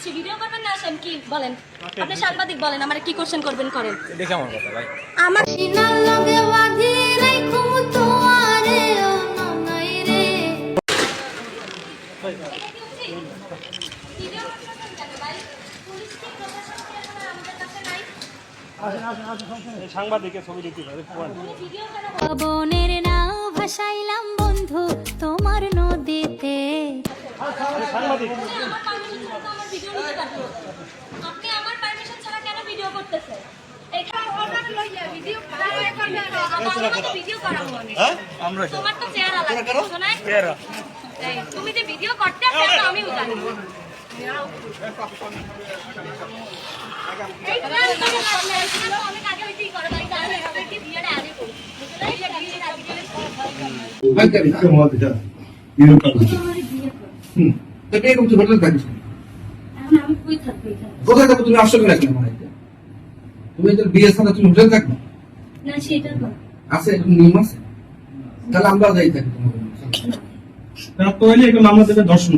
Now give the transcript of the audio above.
আসছি ভিডিও করবেন না আসেন? কি বলেন? আপনি সাংবাদিক বলেন আমার কি কোশ্চেন করবেন করেন। এটা কেমন কথা ভাই। আমার সিনার লগে বাঁধি রাইখুম তোমারে ও ননাই রে। সাংবাদিকের ছবি বনের ভাসাইলাম বন্ধু তোমার নদীতে। সাংবাদিক। আমি কই থাকব এখানে? কোথায় থাকো তুমি আসলে রাখলে মনে হয় তুমি এদের বিয়ে সাথে তুমি হোটেল থাকবে? না, সেটা না। আছে একটু নিয়ম আছে? তাহলে আমরা যাই থাকি তোমার তারা তো একটু মামলা দেবে দর্শন